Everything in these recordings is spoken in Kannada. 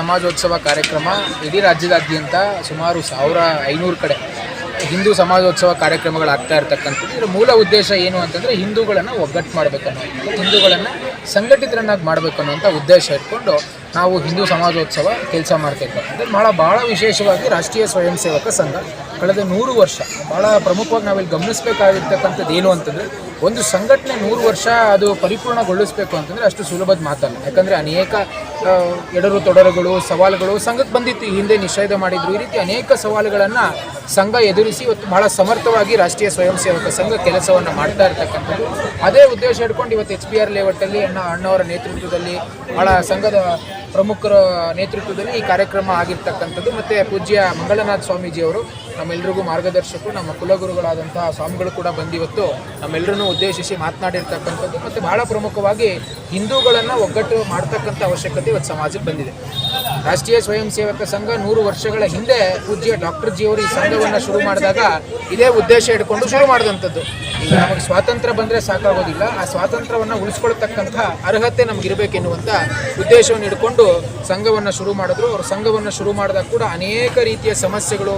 ಸಮಾಜೋತ್ಸವ ಕಾರ್ಯಕ್ರಮ ಇಡೀ ರಾಜ್ಯದಾದ್ಯಂತ ಸುಮಾರು ಸಾವಿರ ಐನೂರು ಕಡೆ ಹಿಂದೂ ಸಮಾಜೋತ್ಸವ ಕಾರ್ಯಕ್ರಮಗಳು ಆಗ್ತಾ ಇರ್ತಕ್ಕಂಥದ್ದು. ಇದರ ಮೂಲ ಉದ್ದೇಶ ಏನು ಅಂತಂದರೆ ಹಿಂದೂಗಳನ್ನು ಒಗ್ಗಟ್ಟು ಮಾಡಬೇಕನ್ನೋ ಹಿಂದೂಗಳನ್ನು ಸಂಘಟಿತರನ್ನಾಗಿ ಮಾಡಬೇಕು ಅನ್ನೋಂಥ ಉದ್ದೇಶ ಇಟ್ಕೊಂಡು ನಾವು ಹಿಂದೂ ಸಮಾಜೋತ್ಸವ ಕೆಲಸ ಮಾಡ್ತಾ ಇದ್ದೇವೆ ಅಂದರೆ ಭಾಳ ಭಾಳ ವಿಶೇಷವಾಗಿ ರಾಷ್ಟ್ರೀಯ ಸ್ವಯಂ ಸೇವಕ ಸಂಘ ಕಳೆದ ನೂರು ವರ್ಷ. ಭಾಳ ಪ್ರಮುಖವಾಗಿ ನಾವಿಲ್ಲಿ ಗಮನಿಸಬೇಕಾಗಿರ್ತಕ್ಕಂಥದ್ದು ಏನು ಅಂತಂದರೆ, ಒಂದು ಸಂಘಟನೆ ನೂರು ವರ್ಷ ಅದು ಪರಿಪೂರ್ಣಗೊಳಿಸಬೇಕು ಅಂತಂದರೆ ಅಷ್ಟು ಸುಲಭದ ಮಾತಲ್ಲ. ಯಾಕಂದರೆ ಅನೇಕ ಎಡರು ತೊಡರುಗಳು, ಸವಾಲುಗಳು ಸಂಘಕ್ಕೆ ಬಂದಿತ್ತು. ಹಿಂದೆ ನಿಷೇಧ ಮಾಡಿದ್ರು. ಈ ರೀತಿ ಅನೇಕ ಸವಾಲುಗಳನ್ನು ಸಂಘ ಎದುರಿಸಿ ಇವತ್ತು ಭಾಳ ಸಮರ್ಥವಾಗಿ ರಾಷ್ಟ್ರೀಯ ಸ್ವಯಂ ಸೇವಕ ಸಂಘ ಕೆಲಸವನ್ನು ಮಾಡ್ತಾ ಇರ್ತಕ್ಕಂಥದ್ದು. ಅದೇ ಉದ್ದೇಶ ಇಟ್ಕೊಂಡು ಇವತ್ತು ಎಚ್ ಪಿ ಆರ್ ಲೇಔಟಲ್ಲಿ ಅಣ್ಣ ಅಣ್ಣವರ ನೇತೃತ್ವದಲ್ಲಿ ಬಹಳ ಸಂಘದ ಪ್ರಮುಖರ ನೇತೃತ್ವದಲ್ಲಿ ಈ ಕಾರ್ಯಕ್ರಮ ಆಗಿರ್ತಕ್ಕಂಥದ್ದು. ಮತ್ತು ಪೂಜ್ಯ ಮಂಗಳನಾಥ್ ಸ್ವಾಮೀಜಿಯವರು ನಮ್ಮೆಲ್ಲರಿಗೂ ಮಾರ್ಗದರ್ಶಕರು, ನಮ್ಮ ಕುಲಗುರುಗಳಾದಂತಹ ಸ್ವಾಮಿಗಳು ಕೂಡ ಬಂದಿವತ್ತು ನಮ್ಮೆಲ್ಲರನ್ನೂ ಉದ್ದೇಶಿಸಿ ಮಾತನಾಡಿರ್ತಕ್ಕಂಥದ್ದು. ಮತ್ತು ಬಹಳ ಪ್ರಮುಖವಾಗಿ ಹಿಂದೂಗಳನ್ನು ಒಗ್ಗಟ್ಟು ಮಾಡ್ತಕ್ಕಂಥ ಅವಶ್ಯಕತೆ ಇವತ್ತು ಸಮಾಜಕ್ಕೆ ಬಂದಿದೆ. ರಾಷ್ಟ್ರೀಯ ಸ್ವಯಂ ಸೇವಕ ಸಂಘ ನೂರು ವರ್ಷಗಳ ಹಿಂದೆ ಪೂಜ್ಯ ಡಾಕ್ಟರ್ ಜಿ ಅವರು ಈ ಸಂಘವನ್ನು ಶುರು ಮಾಡಿದಾಗ ಇದೇ ಉದ್ದೇಶ ಇಟ್ಕೊಂಡು ಶುರು ಮಾಡಿದಂಥದ್ದು. ಈಗ ನಮಗೆ ಸ್ವಾತಂತ್ರ್ಯ ಬಂದರೆ ಸಾಕಾಗೋದಿಲ್ಲ. ಆ ಸ್ವಾತಂತ್ರ್ಯವನ್ನು ಉಳಿಸ್ಕೊಳ್ತಕ್ಕಂಥ ಅರ್ಹತೆ ನಮಗಿರಬೇಕೆನ್ನುವಂಥ ಉದ್ದೇಶವನ್ನು ಇಟ್ಕೊಂಡು ಸಂಘವನ್ನು ಶುರು ಮಾಡಿದ್ರು. ಅವರು ಸಂಘವನ್ನು ಶುರು ಮಾಡಿದಾಗ ಕೂಡ ಅನೇಕ ರೀತಿಯ ಸಮಸ್ಯೆಗಳು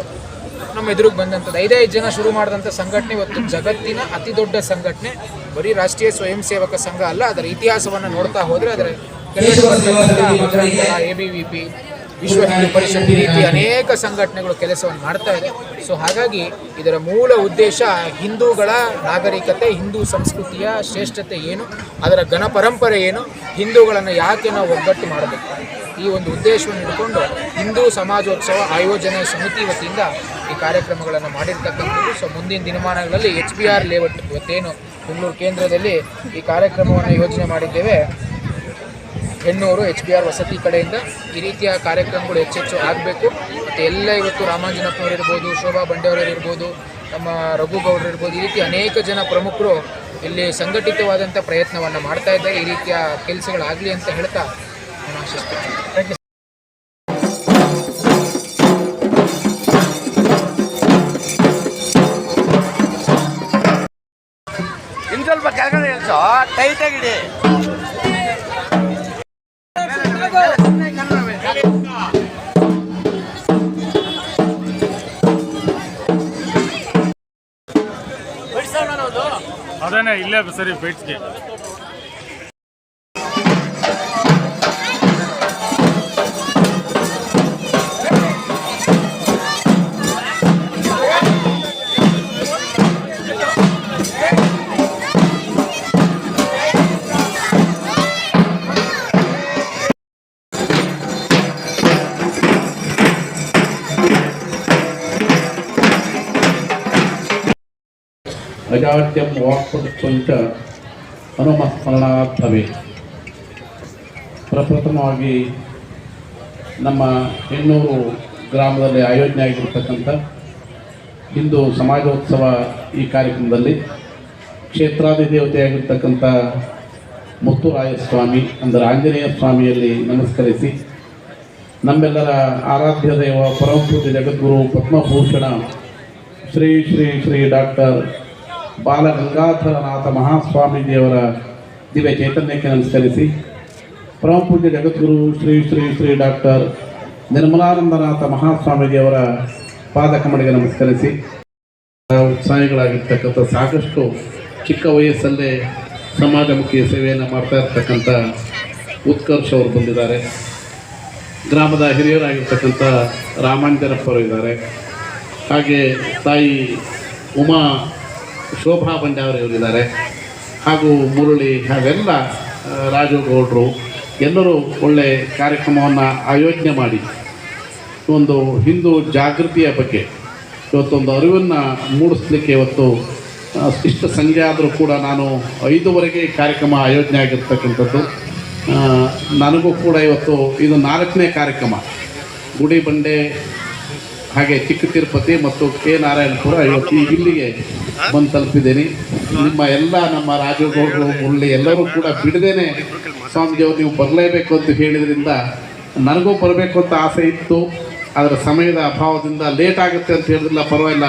ನಮ್ಮ ಎದುರಿಗೆ ಬಂದಂಥದ್ದು. ಐದೈದು ಜನ ಶುರು ಮಾಡಿದಂಥ ಸಂಘಟನೆ ಇವತ್ತು ಜಗತ್ತಿನ ಅತಿ ದೊಡ್ಡ ಸಂಘಟನೆ. ಬರೀ ರಾಷ್ಟ್ರೀಯ ಸ್ವಯಂ ಸೇವಕ ಸಂಘ ಅಲ್ಲ, ಅದರ ಇತಿಹಾಸವನ್ನು ನೋಡ್ತಾ ಹೋದರೆ ಅದರ ಎ ಬಿ ವಿ ಎಬಿವಿಪಿ ವಿಶ್ವ ಹಿಂದೂ ಪರಿಷತ್ ಈ ರೀತಿ ಅನೇಕ ಸಂಘಟನೆಗಳು ಕೆಲಸವನ್ನು ಮಾಡ್ತಾ ಇದೆ. ಸೊ ಹಾಗಾಗಿ ಇದರ ಮೂಲ ಉದ್ದೇಶ ಹಿಂದೂಗಳ ನಾಗರಿಕತೆ, ಹಿಂದೂ ಸಂಸ್ಕೃತಿಯ ಶ್ರೇಷ್ಠತೆ ಏನು, ಅದರ ಘನ ಪರಂಪರೆ ಏನು, ಹಿಂದೂಗಳನ್ನು ಯಾಕೆ ನಾವು ಒಗ್ಗಟ್ಟು ಮಾಡಬೇಕು? ಈ ಒಂದು ಉದ್ದೇಶವನ್ನು ಇಟ್ಕೊಂಡು ಹಿಂದೂ ಸಮಾಜೋತ್ಸವ ಆಯೋಜನೆ ಸಮಿತಿ ವತಿಯಿಂದ ಈ ಕಾರ್ಯಕ್ರಮಗಳನ್ನು ಮಾಡಿರ್ತಕ್ಕಂಥದ್ದು. ಸೊ ಮುಂದಿನ ದಿನಮಾನಗಳಲ್ಲಿ ಎಚ್ ಪಿ ಆರ್ ಲೇಔಟ್ ಇವತ್ತೇನು ಬೆಂಗಳೂರು ಕೇಂದ್ರದಲ್ಲಿ ಈ ಕಾರ್ಯಕ್ರಮವನ್ನು ಯೋಜನೆ ಮಾಡಿದ್ದೇವೆ. ಹೆಣ್ಣೂರು ಎಚ್ ಬಿ ಆರ್ ವಸತಿ ಕಡೆಯಿಂದ ಈ ರೀತಿಯ ಕಾರ್ಯಕ್ರಮಗಳು ಹೆಚ್ಚೆಚ್ಚು ಆಗಬೇಕು. ಮತ್ತು ಎಲ್ಲ ಇವತ್ತು ರಾಮಾಂಜನಪ್ಪನವರಿರ್ಬೋದು ಶೋಭಾ ಬಂಡೆಯವರು ಇರ್ಬೋದು ನಮ್ಮ ರಘುಗೌಡರು ಇರ್ಬೋದು ಈ ರೀತಿ ಅನೇಕ ಜನ ಪ್ರಮುಖರು ಇಲ್ಲಿ ಸಂಘಟಿತವಾದಂಥ ಪ್ರಯತ್ನವನ್ನು ಮಾಡ್ತಾ ಇದ್ದಾರೆ. ಈ ರೀತಿಯ ಕೆಲಸಗಳಾಗಲಿ ಅಂತ ಹೇಳ್ತಾ ನಾನು ಆಶಿಸ್ತೀನಿ. ಥ್ಯಾಂಕ್ ಯು ಇನ್ನು ಸ್ವಲ್ಪ ಕೆಳಗಡೆ ಇಳಿಸೋ ಇಲ್ಲೇ ಸರಿ ಬೈಟ್ಸ್ಗೆ ಅಜಾಡ್ಯಂ ವಾಕ್ಪಂಚ ಹನುಮಸ್ಮರಣಾರ್ಥವೇ ಪ್ರಪ್ರಥಮವಾಗಿ ನಮ್ಮ ಹೆಣ್ಣೂರು ಗ್ರಾಮದಲ್ಲಿ ಆಯೋಜನೆ ಆಗಿರ್ತಕ್ಕಂಥ ಹಿಂದೂ ಸಮಾಜೋತ್ಸವ ಈ ಕಾರ್ಯಕ್ರಮದಲ್ಲಿ ಕ್ಷೇತ್ರಾದಿ ದೇವತೆಯಾಗಿರ್ತಕ್ಕಂಥ ಸ್ವಾಮಿ ಅಂದರೆ ಆಂಜನೇಯ ಸ್ವಾಮಿಯಲ್ಲಿ ನಮಸ್ಕರಿಸಿ ನಮ್ಮೆಲ್ಲರ ಆರಾಧ್ಯ ದೇವ ಪರಮಪೂಜ್ಯ ಜಗದ್ಗುರು ಪದ್ಮಭೂಷಣ ಶ್ರೀ ಶ್ರೀ ಶ್ರೀ ಡಾಕ್ಟರ್ ಬಾಲಗಂಗಾಧರನಾಥ ಮಹಾಸ್ವಾಮೀಜಿಯವರ ದಿವ್ಯ ಚೈತನ್ಯಕ್ಕೆ ನಮಸ್ಕರಿಸಿ. ಪರಮಪೂಜ್ಯ ಜಗದ್ಗುರು ಶ್ರೀ ಶ್ರೀ ಶ್ರೀ ಡಾಕ್ಟರ್ ನಿರ್ಮಲಾನಂದನಾಥ ಮಹಾಸ್ವಾಮೀಜಿಯವರ ಪಾದಕಮಣಿಗೆ ನಮಸ್ಕರಿಸಿ. ಉತ್ಸಾಹಿಗಳಾಗಿರ್ತಕ್ಕಂಥ ಸಾಕಷ್ಟು ಚಿಕ್ಕ ವಯಸ್ಸಲ್ಲೇ ಸಮಾಜಮುಖಿ ಸೇವೆಯನ್ನು ಮಾಡ್ತಾ ಇರ್ತಕ್ಕಂಥ ಉತ್ಕರ್ಷ ಅವರು ಬಂದಿದ್ದಾರೆ. ಗ್ರಾಮದ ಹಿರಿಯರಾಗಿರ್ತಕ್ಕಂಥ ರಾಮಾಂಜನಪ್ಪರು ಇದ್ದಾರೆ. ಹಾಗೆ ತಾಯಿ ಉಮಾ ಶೋಭಾ ಬಂಡಾವರಿಯವರಿದ್ದಾರೆ ಹಾಗೂ ಮುರುಳಿ ಹಾಗೆಲ್ಲ ಆ, ರಾಜು ಗೌಡರು ಎಲ್ಲರೂ ಒಳ್ಳೆ ಕಾರ್ಯಕ್ರಮವನ್ನು ಆಯೋಜನೆ ಮಾಡಿ ಒಂದು ಹಿಂದೂ ಜಾಗೃತಿಯ ಬಗ್ಗೆ ಇವತ್ತೊಂದು ಅರಿವನ್ನು ಮೂಡಿಸ್ಲಿಕ್ಕೆ ಇವತ್ತು ಇಷ್ಟ ಸಂಜೆ ಆದರೂ ಕೂಡ ನಾನು ಐದುವರೆಗೆ ಕಾರ್ಯಕ್ರಮ ಆಯೋಜನೆ ಆಗಿರ್ತಕ್ಕಂಥದ್ದು. ನನಗೂ ಕೂಡ ಇವತ್ತು ಇದು ನಾಲ್ಕನೇ ಕಾರ್ಯಕ್ರಮ. ಗುಡಿ ಬಂಡೆ ಹಾಗೆ ಚಿಕ್ಕ ತಿರುಪತಿ ಮತ್ತು ಕೆ ನಾರಾಯಣಪುರ ಇವತ್ತು ಇಲ್ಲಿಗೆ ಬಂದು ತಲುಪಿದ್ದೀನಿ. ನಿಮ್ಮ ಎಲ್ಲ ನಮ್ಮ ರಾಜಗೌಡರು ಮುರಳಿ ಎಲ್ಲರೂ ಕೂಡ ಬಿಡದೇನೆ. ಸ್ವಾಮೀಜಿಯವರು ನೀವು ಬರಲೇಬೇಕು ಅಂತ ಹೇಳಿದ್ರಿಂದ ನನಗೂ ಬರಬೇಕು ಅಂತ ಆಸೆ ಇತ್ತು. ಅದರ ಸಮಯದ ಅಭಾವದಿಂದ ಲೇಟ್ ಆಗುತ್ತೆ ಅಂತ ಹೇಳಿದ್ರಲ್ಲ, ಪರವಾಗಿಲ್ಲ.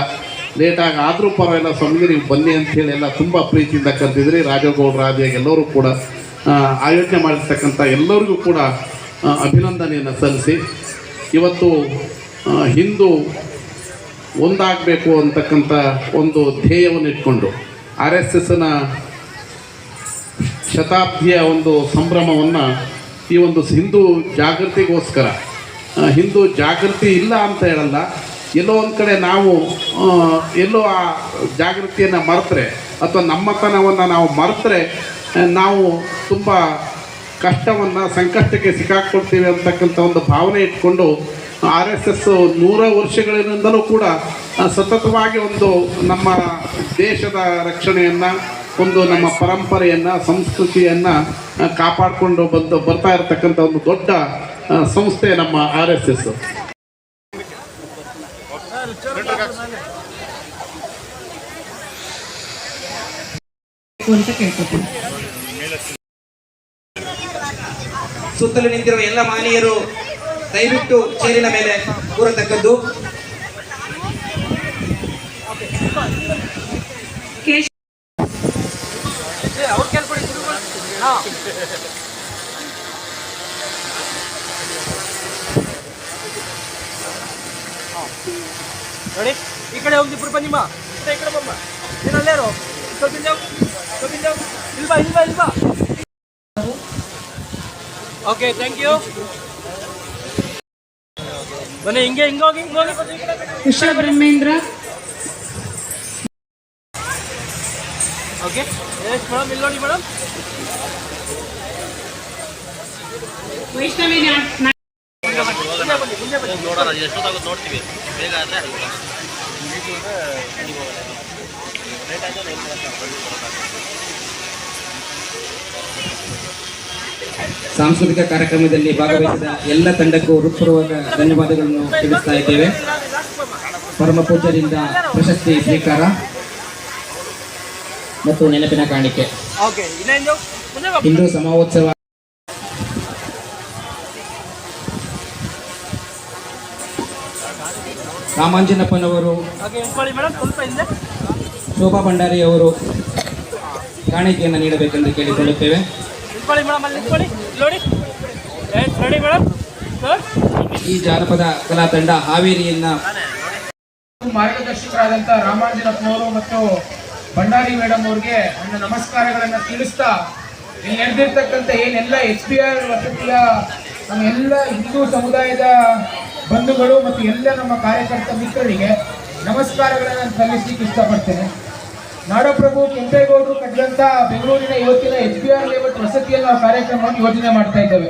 ಲೇಟಾಗಿ ಆದರೂ ಪರವಾಗಿಲ್ಲ, ಸ್ವಾಮೀಜಿ ನೀವು ಬನ್ನಿ ಅಂತ ಹೇಳಿ ಎಲ್ಲ ತುಂಬ ಪ್ರೀತಿಯಿಂದ ಕರೆದಿದ್ರಿ ರಾಜಗೌಡರು ಆದಿಯಾಗಿ ಎಲ್ಲರೂ ಕೂಡ ಆಯೋಜನೆ ಮಾಡಿರ್ತಕ್ಕಂಥ ಎಲ್ಲರಿಗೂ ಕೂಡ ಅಭಿನಂದನೆಯನ್ನು ಸಲ್ಲಿಸಿ. ಇವತ್ತು ಹಿಂದೂ ಒಂದಾಗಬೇಕು ಅಂತಕ್ಕಂಥ ಒಂದು ಧ್ಯೇಯವನ್ನು ಇಟ್ಕೊಂಡು ಆರ್ ಎಸ್ ಎಸ್ನ ಶತಾಬ್ದಿಯ ಒಂದು ಸಂಭ್ರಮವನ್ನು ಈ ಒಂದು ಹಿಂದೂ ಜಾಗೃತಿಗೋಸ್ಕರ ಹಿಂದೂ ಜಾಗೃತಿ ಇಲ್ಲ ಅಂತ ಹೇಳಲ್ಲ, ಎಲ್ಲೋ ಒಂದು ಕಡೆ ನಾವು ಎಲ್ಲೋ ಆ ಜಾಗೃತಿಯನ್ನು ಮರೆತರೆ ಅಥವಾ ನಮ್ಮತನವನ್ನು ನಾವು ಮರೆತರೆ ನಾವು ತುಂಬ ಕಷ್ಟವನ್ನು, ಸಂಕಷ್ಟಕ್ಕೆ ಸಿಕ್ಕಾಕ್ಕೊಳ್ತೀವಿ ಅಂತಕ್ಕಂಥ ಒಂದು ಭಾವನೆ ಇಟ್ಕೊಂಡು ಆರ್ ಎಸ್ ಎಸ್ ನೂರ ವರ್ಷಗಳಿಂದಲೂ ಕೂಡ ಸತತವಾಗಿ ಒಂದು ನಮ್ಮ ದೇಶದ ರಕ್ಷಣೆಯನ್ನು, ಒಂದು ನಮ್ಮ ಪರಂಪರೆಯನ್ನು, ಸಂಸ್ಕೃತಿಯನ್ನು ಕಾಪಾಡಿಕೊಂಡು ಬಂದು ಬರ್ತಾ ಇರತಕ್ಕಂಥ ಒಂದು ದೊಡ್ಡ ಸಂಸ್ಥೆ ನಮ್ಮ ಆರ್ ಎಸ್ ಎಸ್. ಸುತ್ತಲೂ ನಿಂತಿರುವ ಎಲ್ಲ ಮಾನೀಯರು ದಯವಿಟ್ಟು ಚೇರಿನ ಮೇಲೆ ಕೂರತಕ್ಕದ್ದು. ನೋಡಿ ಈ ಕಡೆ ಹೋಗಿ ಇಬ್ರು ಬನ್ನಿಮ್ಮ ಈ ಕಡೆ ಬಮ್ಮ ಏನಲ್ಲೇರು ಇಲ್ವಾ ಇಲ್ವಾ ಇಲ್ವಾ? ಓಕೆ ಥ್ಯಾಂಕ್ ಯು ಬನ್ನಿ ಹಿಂಗೆ ಹಿಂಗೋಗಿ ಹೋಗಿ ಹಿಂಗೆ ಹೋಗಿ ಬನ್ನಿ. ಈ ಕಡೆ. ಉಷಾ ಬ್ರಹ್ಮೇಂದ್ರ. ಓಕೆ ಎಷ್ಟು ಮೇಡಮ್ ಇಲ್ಲಿ ನೋಡಿ ಮೇಡಮ್ ವೈಷ್ಣವಿ ನಾ- ನಾ- ಮುಂದೆ ಬನ್ನಿ ಮುಂದೆ ಬನ್ನಿ ಸಾಂಸ್ಕೃತಿಕ ಕಾರ್ಯಕ್ರಮದಲ್ಲಿ ಭಾಗವಹಿಸಿದ ಎಲ್ಲ ತಂಡಕ್ಕೂ ಹೃತ್ಪೂರ್ವಕ ಧನ್ಯವಾದಗಳನ್ನು ತಿಳಿಸ್ತಾ ಇದ್ದೇವೆ. ಪರಮ ಪೂಜರಿಂದ ಪ್ರಶಸ್ತಿ ಸ್ವೀಕಾರ ಮತ್ತು ನೆನಪಿನ ಕಾಣಿಕೆ. ಹಿಂದೂ ಸಮಾವೋತ್ಸವ ರಾಮಾಂಜನಪ್ಪನವರು ಶೋಭಾ ಭಂಡಾರಿ ಅವರು ಕಾಣಿಕೆಯನ್ನು ನೀಡಬೇಕೆಂದು ಕೇಳಿಕೊಳ್ಳುತ್ತೇವೆ. ನಿಂತ್ಕೊಳ್ಳಿ ಮೇಡಮ್ ಅಲ್ಲಿ ನಿಂತ್ಕೊಳ್ಳಿ. ನೋಡಿ. Ready madam. ಸರ್. ಈ ಜಾನಪದ ಕಲಾ ತಂಡ ಹಾವೇರಿಯನ್ನ ಮಾರ್ಗದರ್ಶಕರಾದಂಥ ರಾಮಾಂಜನಪ್ಪನವರು ಮತ್ತು ಭಂಡಾರಿ ಮೇಡಮ್ ಅವ್ರಿಗೆ ನನ್ನ ನಮಸ್ಕಾರಗಳನ್ನು ತಿಳಿಸ್ತಾ ಇಲ್ಲಿ ನಡೆದಿರ್ತಕ್ಕಂಥ ಏನೆಲ್ಲ ಎಚ್ ಪಿ ಆರ್ ವಸತಿಯ ನಮ್ಮ ಎಲ್ಲ ಹಿಂದೂ ಸಮುದಾಯದ ಬಂಧುಗಳು ಮತ್ತು ಎಲ್ಲ ನಮ್ಮ ಕಾರ್ಯಕರ್ತ ಮಿತ್ರರಿಗೆ ನಮಸ್ಕಾರಗಳನ್ನು ಸಲ್ಲಿಸಲಿಕ್ಕೆ ಇಷ್ಟಪಡ್ತೇನೆ. ನಾಡಪ್ರಭು ಕೆಂಪೇಗೌಡರು ಕಟ್ಟಿದಂಥ ಬೆಂಗಳೂರಿನ ಇವತ್ತಿನ ಎಚ್ ಬಿ ಆರ್ ಲೇಔಟ್ ವಸತಿಯನ್ನು ನಾವು ಕಾರ್ಯಕ್ರಮವನ್ನು ಯೋಜನೆ ಮಾಡ್ತಾ ಇದ್ದೇವೆ.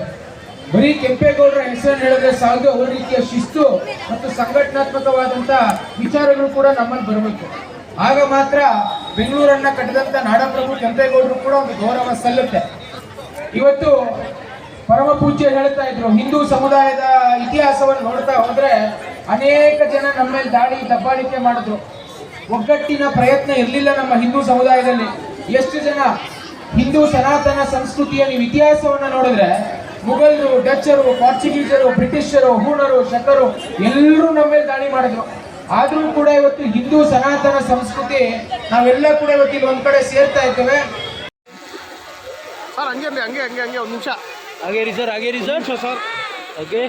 ಬರೀ ಕೆಂಪೇಗೌಡರ ಹೆಸರನ್ನು ಹೇಳಿದ್ರೆ ಸಾಲದು, ಅವರ ರೀತಿಯ ಶಿಸ್ತು ಮತ್ತು ಸಂಘಟನಾತ್ಮಕವಾದಂಥ ವಿಚಾರಗಳು ಕೂಡ ನಮ್ಮಲ್ಲಿ ಬರಬೇಕು. ಆಗ ಮಾತ್ರ ಬೆಂಗಳೂರನ್ನ ಕಟ್ಟಿದಂಥ ನಾಡಪ್ರಭು ಕೆಂಪೇಗೌಡರು ಕೂಡ ಒಂದು ಗೌರವ ಸಲ್ಲುತ್ತೆ. ಇವತ್ತು ಪರಮ ಪೂಜ್ಯ ಹೇಳ್ತಾ ಇದ್ರು, ಹಿಂದೂ ಸಮುದಾಯದ ಇತಿಹಾಸವನ್ನು ನೋಡ್ತಾ ಹೋದ್ರೆ ಅನೇಕ ಜನ ನಮ್ಮ ಮೇಲೆ ದಾಳಿ ದಬ್ಬಾಳಿಕೆ ಮಾಡಿದ್ರು. ಒಗ್ಗಟ್ಟಿನ ಪ್ರಯತ್ನ ಇರಲಿಲ್ಲ ನಮ್ಮ ಹಿಂದೂ ಸಮುದಾಯದಲ್ಲಿ. ಎಷ್ಟು ಜನ ಹಿಂದೂ ಸನಾತನ ಸಂಸ್ಕೃತಿಯ ನೀವು ಇತಿಹಾಸವನ್ನು ನೋಡಿದ್ರೆ ಮುಘಲರು ಡಚ್ಚರು ಪಾರ್ಚುಗೀಸರು ಬ್ರಿಟಿಷರು ಹೂಣರು ಶಕರು ಎಲ್ಲರೂ ನಮ್ಮ ಮೇಲೆ ದಾಳಿ ಮಾಡಿದ್ರು. ಆದರೂ ಕೂಡ ಇವತ್ತು ಹಿಂದೂ ಸನಾತನ ಸಂಸ್ಕೃತಿ ನಾವೆಲ್ಲ ಕೂಡ ಇವತ್ತು ಇಲ್ಲಿ ಒಂದ್ ಕಡೆ ಸೇರ್ತಾ ಇದ್ದೇವೆ ಹಾಗೆ ಹಾಗೇರಿ ಸರ್ ಹಾಗೇರಿ ರೀ ಸರ್ ಸರ್. ಓಕೆ